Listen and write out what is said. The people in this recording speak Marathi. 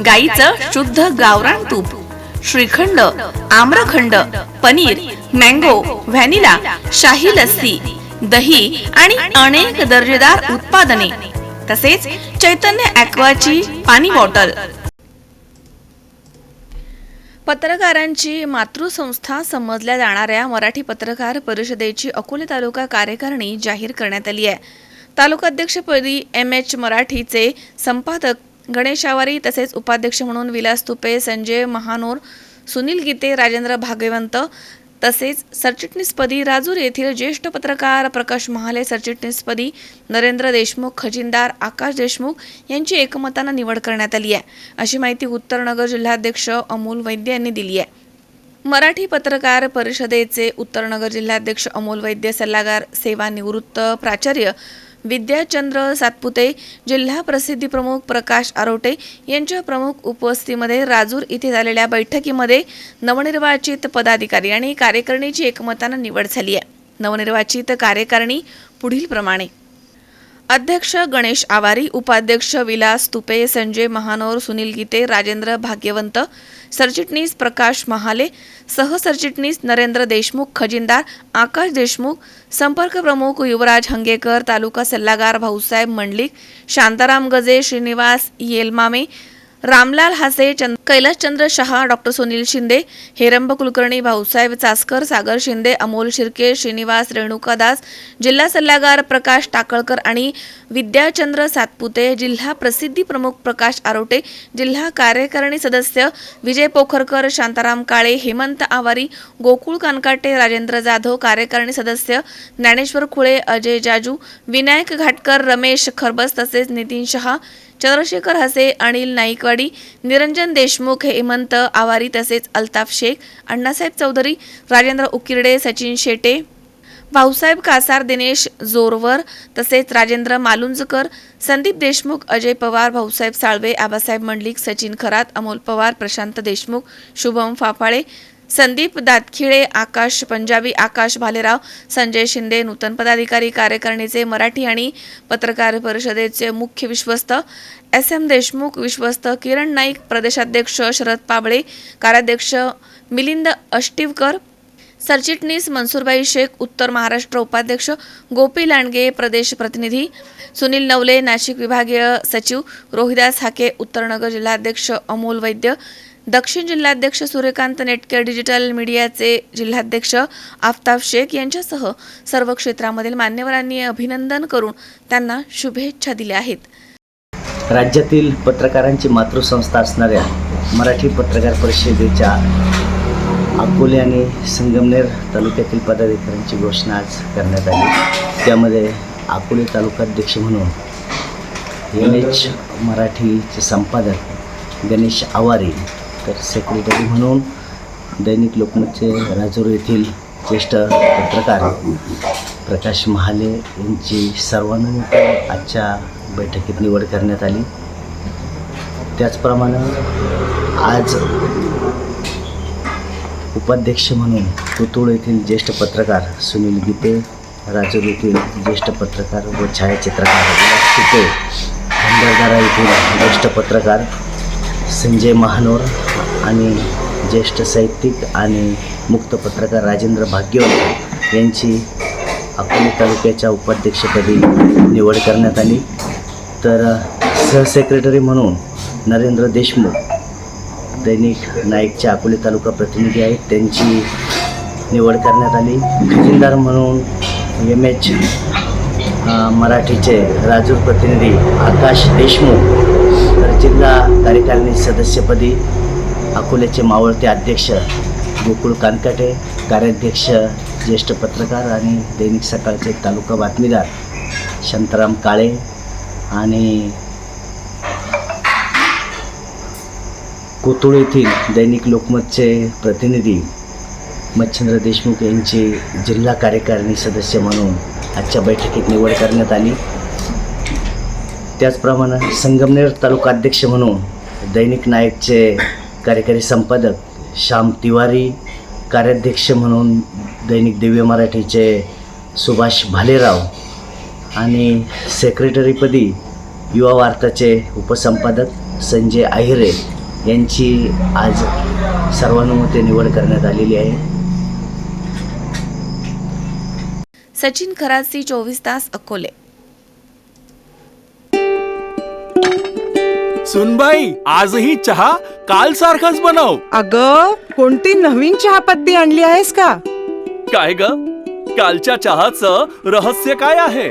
गाईचं शुद्ध गावरान तूप श्रीखंड आम्रखंड पनीर मँगो व्हॅनिला शाही लस्सी दही आणि अनेक दर्जेदार उत्पादने तसेच चैतन्य ॲक्वाची पाणी बॉटल. पत्रकारांची मातृसंस्था समजल्या जाणाऱ्या मराठी पत्रकार परिषदेची अकोले तालुका कार्यकारिणी जाहीर करण्यात आली आहे. तालुकाध्यक्षपदी एम एच मराठीचे संपादक गणेश आवारी तसेच उपाध्यक्ष म्हणून विलास तुपे संजय महानोर सुनील गीते राजेंद्र भागवंत तसेच सरचिटणीसपदी राजूर येथील ज्येष्ठ पत्रकार प्रकाश महाले सरचिटणीसपदी नरेंद्र देशमुख खजिनदार आकाश देशमुख यांची एकमतानं निवड करण्यात आली आहे. अशी माहिती उत्तरनगर जिल्हाध्यक्ष अमोल वैद्य यांनी दिली आहे. मराठी पत्रकार परिषदेचे उत्तरनगर जिल्हाध्यक्ष अमोल वैद्य सल्लागार सेवानिवृत्त प्राचार्य विद्याचंद्र सातपुते जिल्हा प्रसिद्धी प्रमुख प्रकाश आरोटे यांच्या प्रमुख उपस्थितीमध्ये राजूर इथे झालेल्या बैठकीमध्ये नवनिर्वाचित पदाधिकारी आणि कार्यकारिणीची एकमतानं निवड झाली आहे. नवनिर्वाचित कार्यकारिणी पुढील प्रमाणे अध्यक्ष गणेश आवारी उपाध्यक्ष विलास तुपे संजय महानोर सुनील गीते राजेंद्र भाग्यवंत सरचिटणीस प्रकाश महाले सहसरचिटणीस नरेंद्र देशमुख खजिनदार आकाश देशमुख संपर्क प्रमुख युवराज हंगेकर तालुका सल्लागार भाऊसाहेब मंडलिक शांताराम गजे श्रीनिवास येलमामे रामलाल हासे चंद कैलासचंद्र शहा डॉक्टर सुनील शिंदे हेरंब कुलकर्णी भाऊसाहेब चासकर सागर शिंदे अमोल शिर्के श्रीनिवास रेणुका दास जिल्हा सल्लागार प्रकाश टाकळकर आणि विद्याचंद्र सातपुते जिल्हा प्रसिद्धी प्रमुख प्रकाश आरोटे जिल्हा कार्यकारिणी सदस्य विजय पोखरकर शांताराम काळे हेमंत आवारी गोकुळ कानकाटे राजेंद्र जाधव कार्यकारिणी सदस्य ज्ञानेश्वर खुळे अजय जाजू विनायक घाटकर रमेश खरबस तसेच नितीन शहा चंद्रशेखर हसे अनिल नाईकवाडी निरंजन देशमुख हेमंत आवारी तसेच अल्ताफ शेख अण्णासाहेब चौधरी राजेंद्र उकिरडे सचिन शेटे भाऊसाहेब कासार दिनेश जोरवर तसेच राजेंद्र मालुंजकर संदीप देशमुख अजय पवार भाऊसाहेब साळवे आबासाहेब मंडलिक सचिन खरात अमोल पवार प्रशांत देशमुख शुभम फाफाळे संदीप दातखिळे आकाश पंजाबी आकाश भालेराव संजय शिंदे नूतन पदाधिकारी कार्यकारिणीचे मराठी आणि पत्रकार परिषदेचे मुख्य विश्वस्त एस एम देशमुख विश्वस्त किरण नाईक प्रदेशाध्यक्ष शरद पाबळे कार्याध्यक्ष मिलिंद अष्टिवकर सरचिटणीस मनसूरबाई शेख उत्तर महाराष्ट्र उपाध्यक्ष गोपी लांडगे प्रदेश प्रतिनिधी सुनील नवले नाशिक विभागीय सचिव रोहिदास हाके उत्तरनगर जिल्हाध्यक्ष अमोल वैद्य दक्षिण जिल्हाध्यक्ष सूर्यकांत नेटके डिजिटल मीडियाचे जिल्हाध्यक्ष आफताब शेख यांच्यासह सर्व क्षेत्रामधील मान्यवरांनी अभिनंदन करून त्यांना शुभेच्छा दिल्या आहेत. राज्यातील पत्रकारांची मातृसंस्था असणाऱ्या मराठी पत्रकार परिषदेच्या अकोले आणि संगमनेर तालुक्यातील पदाधिकाऱ्यांची घोषणा आज करण्यात आली. त्यामध्ये अकोले तालुकाध्यक्ष म्हणून एन एच मराठीचे संपादक गणेश आवारे तर सेक्रेटरी म्हणून दैनिक लोकमतचे राजूर येथील ज्येष्ठ पत्रकार प्रकाश महाले यांची सर्वानुमत आजच्या बैठकीत निवड करण्यात आली. त्याचप्रमाणे आज उपाध्यक्ष म्हणून पुतूळ येथील ज्येष्ठ पत्रकार सुनील गीते राजूर येथील ज्येष्ठ पत्रकार व छायाचित्रकार विलास तुपे भंडारदारा येथील ज्येष्ठ पत्रकार संजय महानोर आणि ज्येष्ठ साहित्यिक आणि मुक्त पत्रकार राजेंद्र भाग्यवंत यांची अकोले तालुक्याच्या उपाध्यक्षपदी निवड करण्यात आली. तर सहसेक्रेटरी म्हणून नरेंद्र देशमुख दैनिक नाईकचे अकोले तालुका प्रतिनिधी आहेत. त्यांची निवड करण्यात आली. खजिनदार म्हणून एम एच मराठीचे राजूर प्रतिनिधी आकाश देशमुख तर जिल्हा कार्यकारिणी सदस्यपदी अकोल्याचे मावळते अध्यक्ष गोकुळ कानकाटे कार्याध्यक्ष ज्येष्ठ पत्रकार आणि दैनिक सकाळचे तालुका बातमीदार शांताराम काळे आणि कोतुळ येथील दैनिक लोकमतचे प्रतिनिधी मच्छिंद्र देशमुख यांची जिल्हा कार्यकारिणी सदस्य म्हणून आजच्या बैठकीत निवड करण्यात आली. त्याचप्रमाणे संगमनेर तालुका अध्यक्ष म्हणून दैनिक नायकचे कार्यकारी संपादक श्याम तिवारी कार्याध्यक्ष म्हणून दैनिक दिव्य मराठीचे सुभाष भालेराव आणि सेक्रेटरीपदी युवा वार्ताचे उपसंपादक संजय आहिरे यांची आज सर्वानुमते निवड करण्यात आलेली आहे. सचिन खरासी चोवीस तास अकोले. सुनबाई आजही चहा काल सारखाच बनव. अग कोणती नवीन चहापत्ती आणली आहेस का? काय ग? कालच्या चहाचं रहस्य काय आहे?